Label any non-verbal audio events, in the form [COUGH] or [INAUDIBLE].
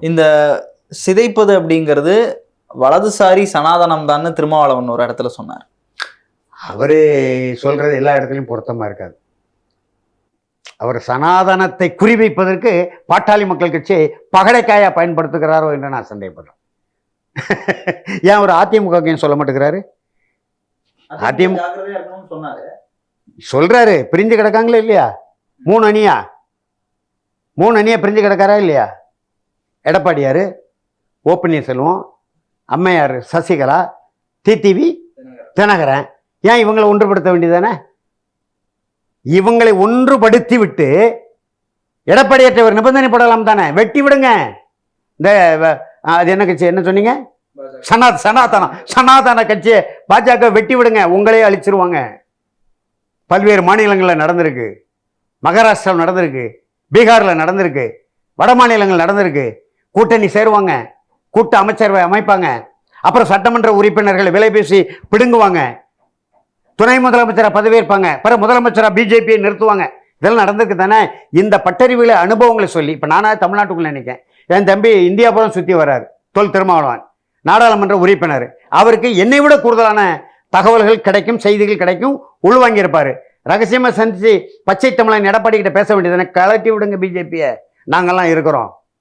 இந்த சிதைப்பது அப்படிங்கிறது வலதுசாரி சனாதனம் தான் திருமாவளவன் ஒரு இடத்துல சொன்னார். அவரு சொல்றது எல்லா இடத்துலையும் பொருத்தமா இருக்காது. அவர் சனாதனத்தை குறிவைப்பதற்கு பாட்டாளி மக்கள் கட்சி பகடைக்காயா பயன்படுத்துகிறாரோ என்று நான் சந்தேகப்படுறேன். [LAUGHS] ஏன் அவர் அதிமுக சொல்ல மாட்டேங்கிறாரு? அதிமுக சொல்றாரு பிரிஞ்சு கிடக்காங்களா இல்லையா? மூணு அணியா? மூணு அணியா பிரிஞ்சு கிடக்காரா இல்லையா? எடப்பாடியார் ஓ பன்னீர்செல்வம் அம்மையார் சசிகலா டிடிவி தினகரன். ஏன் இவங்களை ஒன்றுபடுத்த வேண்டியதானே இவங்களை ஒன்றுபடுத்தி விட்டு எடப்பாடியற்றவர் நிபந்தனை போடலாம் தானே? வெட்டி விடுங்க. இந்த அது என்ன கட்சி? என்ன சொன்னீங்க? சனா சனாதனம். சனாதன கட்சியை பாஜக வெட்டி விடுங்க. உங்களே அழிச்சிருவாங்க. பல்வேறு மாநிலங்களில் நடந்திருக்கு. மகாராஷ்டிராவில் நடந்திருக்கு. பீகாரில் நடந்திருக்கு. வட மாநிலங்கள் நடந்திருக்கு. கூட்டணி சேருவாங்க. கூட்ட அமைச்சரவை அமைப்பாங்க. அப்புறம் சட்டமன்ற உறுப்பினர்கள் விலை பேசி பிடுங்குவாங்க. துணை முதலமைச்சராக பதவியேற்பாங்க. பிறகு முதலமைச்சராக பிஜேபியை நிறுத்துவாங்க. இதெல்லாம் நடந்திருக்கு தானே? இந்த பட்டறிவில் அனுபவங்களை சொல்லி இப்போ நானாக தமிழ்நாட்டுக்குள்ளே நினைக்கிறேன். என் தம்பி இந்தியா புறம் சுற்றி வர்றாரு தொல் திருமாவளவன். நாடாளுமன்ற உறுப்பினர். அவருக்கு என்னை விட கூடுதலான தகவல்கள் கிடைக்கும் செய்திகள் கிடைக்கும் உள்வாங்கியிருப்பார். ரகசியமாக சந்தித்து பச்சை தமிழன் எடப்பாடி கிட்ட பேச வேண்டியதுன்னு கலட்டி விடுங்க பிஜேபியை. நாங்கள்லாம் இருக்கிறோம்.